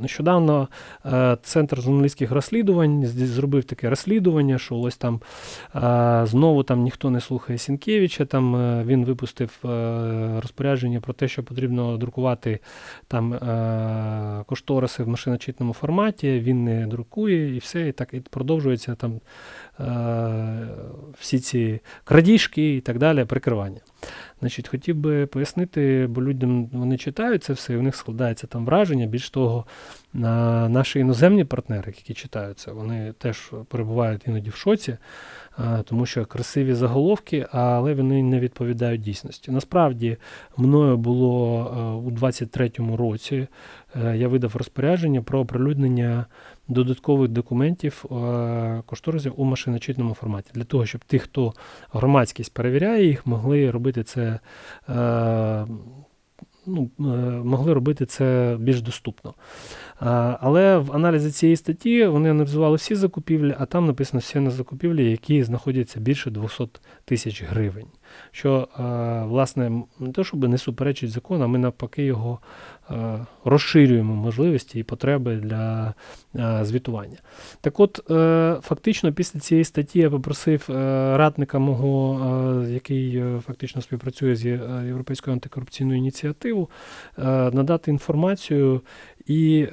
Нещодавно е, Центр журналістських розслідувань зробив таке розслідування, що ось там е, знову там ніхто не слухає Сінкевича. Там е, він випустив е, розпорядження про те, що потрібно друкувати там е, кошториси в машиночитному форматі. Він не друкує і все, і так і продовжується там е, всі ці крадіжки і так далі, прикривання. Значить, хотів би пояснити, бо людям вони читають це все, і у них складається там враження. Більш того, на наші іноземні партнери, які читають це, вони теж перебувають іноді в шоці, тому що красиві заголовки, але вони не відповідають дійсності. Насправді, мною було е, у 23-му році е, я видав розпорядження про оприлюднення додаткових документів е, кошторисів у машиночитному форматі, для того, щоб ті, хто громадськість перевіряє їх, могли робити це. Е, Ну, е, могли робити це більш доступно. Але в аналізі цієї статті вони аналізували всі закупівлі, а там написано всі на закупівлі, які знаходяться більше 200 тисяч гривень. Що, е, власне, не те, щоб не суперечить закону, а ми навпаки його е, розширюємо можливості і потреби для е, звітування. Так от, фактично, після цієї статті я попросив радника мого, який фактично співпрацює з Європейською антикорупційною ініціативою, надати інформацію і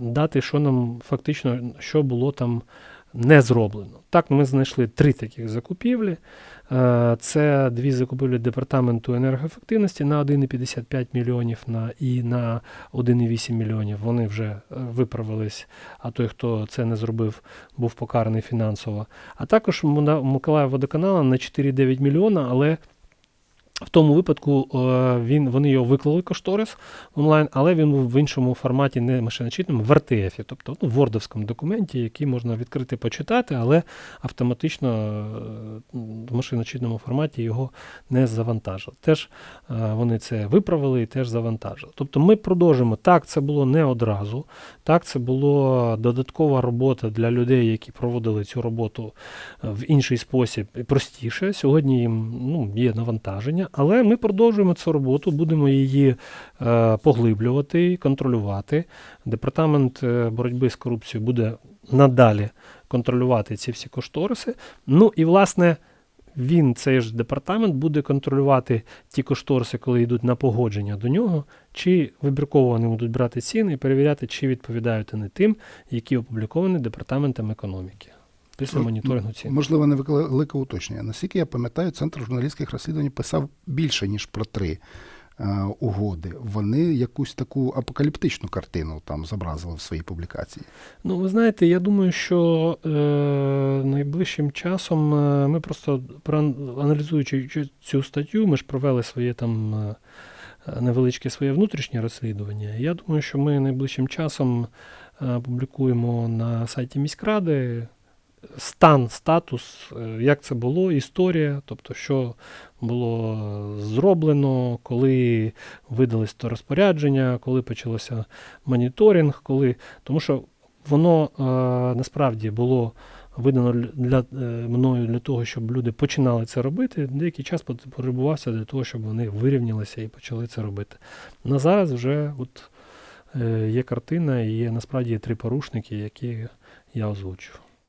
дати, що нам фактично, що було там не зроблено. Так, ми знайшли три таких закупівлі. Е, Це дві закупівлі департаменту енергоефективності на 1,55 мільйонів на, і на 1,8 мільйонів. Вони вже е, виправились, а той, хто це не зробив, був покараний фінансово. А також Миколаїв водоканала на 4,9 мільйона, але в тому випадку е, він, вони його виклали кошторис онлайн, але він був в іншому форматі, не машиночитному, в RTF, тобто ну, в вордовському документі, який можна відкрити почитати, але автоматично е, в машиночитному форматі його не завантажили. Теж е, вони це виправили і теж завантажили. Тобто ми продовжимо. Так, це було не одразу. Так, це була додаткова робота для людей, які проводили цю роботу в інший спосіб і простіше. Сьогодні їм ну, є навантаження, але ми продовжуємо цю роботу, будемо її е, поглиблювати, контролювати. Департамент е, боротьби з корупцією буде надалі контролювати ці всі кошториси. Ну і власне. Він, цей ж департамент, буде контролювати ті кошториси, коли йдуть на погодження до нього, чи вибірково вони будуть брати ціни і перевіряти, чи відповідають вони тим, які опубліковані департаментом економіки після моніторингу цін. Можливо, невелике уточнення. Наскільки я пам'ятаю, Центр журналістських розслідувань писав більше, ніж про три е, угоди. Вони якусь таку апокаліптичну картину там зобразили в своїй публікації. Ну, ви знаєте, я думаю, що е, найближчим часом е, ми просто аналізуючи цю- статтю, ми ж провели своє там е, невеличке своє внутрішнє розслідування. Я думаю, що ми найближчим часом публікуємо на сайті міськради стан, статус, е, як це було, історія, тобто, що було зроблено, коли видались то розпорядження, коли почалося моніторинг, коли. Тому що воно е, насправді було видано для, е, мною для того, щоб люди починали це робити. Деякий час пот- потребувався для того, щоб вони вирівнялися і почали це робити. На зараз вже от, є картина і є насправді три порушники, які я озвучив.